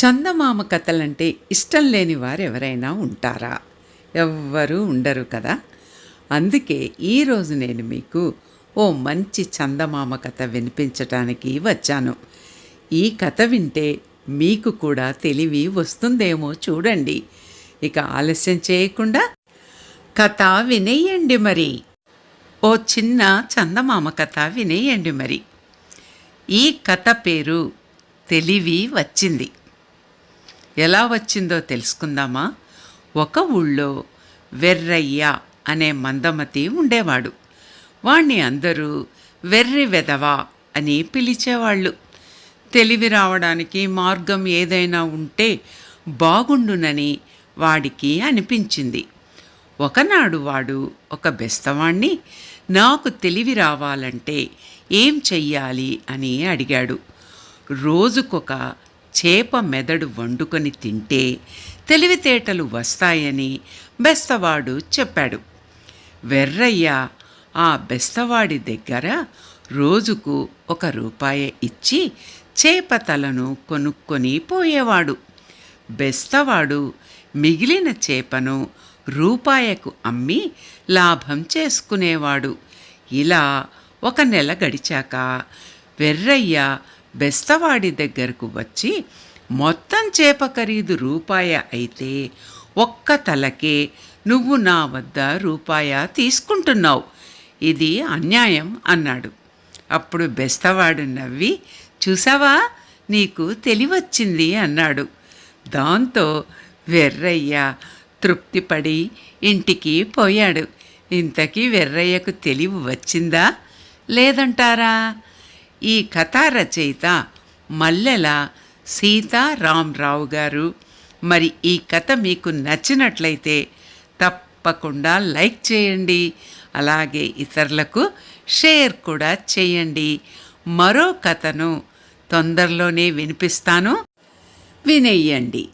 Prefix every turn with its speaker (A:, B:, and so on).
A: చందమామ కథలంటే ఇష్టం లేని వారు ఎవరైనా ఉంటారా? ఎవ్వరూ ఉండరు కదా? అందుకే ఈరోజు నేను మీకు ఓ మంచి చందమామ కథ వినిపించటానికి వచ్చాను. ఈ కథ వింటే మీకు కూడా తెలివి వస్తుందేమో చూడండి. ఇక ఆలస్యం చేయకుండా కథ వినేయండి మరి. ఓ చిన్న చందమామ కథ వినేయండి మరి. ఈ కథ పేరు తెలివి వచ్చింది. ఎలా వచ్చిందో తెలుసుకుందామా? ఒక ఊళ్ళో వెర్రయ్య అనే మందమతి ఉండేవాడు. వాణ్ణి అందరూ వెర్రి వెదవా అని పిలిచేవాళ్ళు. తెలివి రావడానికి మార్గం ఏదైనా ఉంటే బాగుండునని వాడికి అనిపించింది. ఒకనాడు వాడు ఒక బెస్తవాణ్ణి నాకు తెలివి రావాలంటే ఏం చెయ్యాలి? అని అడిగాడు. రోజుకొక చేప మెదడు వండుకొని తింటే తెలివితేటలు వస్తాయని బెస్తవాడు చెప్పాడు. వెర్రయ్య ఆ బెస్తవాడి దగ్గర రోజుకు ఒక రూపాయి ఇచ్చి చేప తలను కొనుక్కొని పోయేవాడు. బెస్తవాడు మిగిలిన చేపను రూపాయకు అమ్మి లాభం చేసుకునేవాడు. ఇలా ఒక నెల గడిచాక వెర్రయ్య బెస్తవాడి దగ్గరకు వచ్చి మొత్తం చేప ఖరీదు రూపాయ అయితే ఒక్క తలకే నువ్వు నా వద్ద రూపాయ తీసుకుంటున్నావు. ఇది అన్యాయం అన్నాడు. అప్పుడు బెస్తవాడు నవ్వి చూసావా? నీకు తెలివచ్చింది అన్నాడు. దాంతో వెర్రయ్య తృప్తిపడి ఇంటికి పోయాడు. ఇంతకీ వెర్రయ్యకు తెలివి వచ్చిందా? లేదంటారా? ఈ కథా రచయిత మల్లెల సీతారామరావు గారు మరి ఈ కథ మీకు నచ్చినట్లయితే తప్పకుండా లైక్ చేయండి అలాగే ఇతరులకు షేర్ కూడా చేయండి. మరో కథను తొందరలోనే వినిపిస్తాను. వినేయండి.